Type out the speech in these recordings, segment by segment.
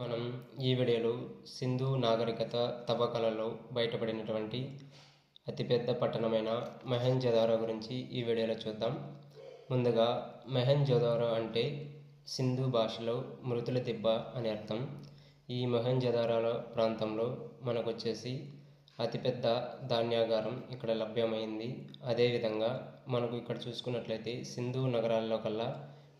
మనం ఈ వీడియోలో సింధు నాగరికత తవ్వకాలలో బయటపడినటువంటి అతిపెద్ద పట్టణమైన మెహంజదారో గురించి ఈ వీడియోలో చూద్దాం. ముందుగా మెహంజదారో అంటే సింధు భాషలో మృతుల దిబ్బ అని అర్థం. ఈ మెహంజదారాల ప్రాంతంలో మనకు వచ్చేసి అతిపెద్ద ధాన్యాగారం ఇక్కడ లభ్యమైంది. అదేవిధంగా మనకు ఇక్కడ చూసుకున్నట్లయితే సింధు నగరాల్లో కల్లా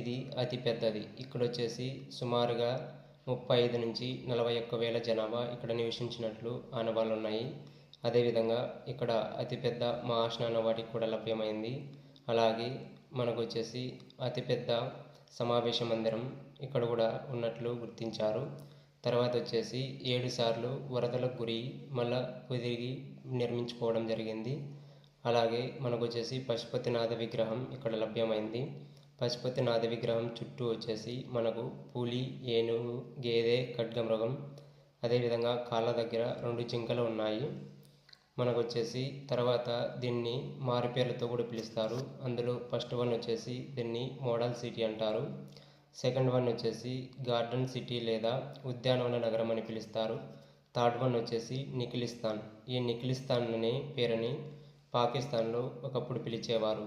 ఇది అతిపెద్దది. ఇక్కడ వచ్చేసి సుమారుగా ముప్పై ఐదు నుంచి నలభై ఒక్క వేల జనాభా ఇక్కడ నివసించినట్లు ఆనవాళ్ళు ఉన్నాయి అదేవిధంగా ఇక్కడ అతిపెద్ద మహాస్నాన వాటికి కూడా లభ్యమైంది. అలాగే మనకు వచ్చేసి అతిపెద్ద సమావేశ మందిరం ఇక్కడ కూడా ఉన్నట్లు గుర్తించారు. తర్వాత వచ్చేసి ఏడు సార్లు వరదలకు గురి మళ్ళా తిరిగి నిర్మించుకోవడం జరిగింది. అలాగే మనకు వచ్చేసి పశుపతినాథ విగ్రహం ఇక్కడ లభ్యమైంది. పశుపతినాథ విగ్రహం చుట్టూ వచ్చేసి మనకు పులి ఏనుగు గేదె ఖడ్గమృగం అదేవిధంగా కాళ్ళ దగ్గర రెండు జింకలు ఉన్నాయి. మనకు వచ్చేసి తర్వాత దీన్ని మారుపేర్లతో కూడా పిలుస్తారు. అందులో ఫస్ట్ వన్ వచ్చేసి దీన్ని మోడల్ సిటీ అంటారు. సెకండ్ వన్ వచ్చేసి గార్డెన్ సిటీ లేదా ఉద్యానవన నగరం అని పిలుస్తారు. థర్డ్ వన్ వచ్చేసి నిఖిలిస్తాన్. ఈ నిఖిలిస్తాన్ అనే పేరుని పాకిస్తాన్లో ఒకప్పుడు పిలిచేవారు.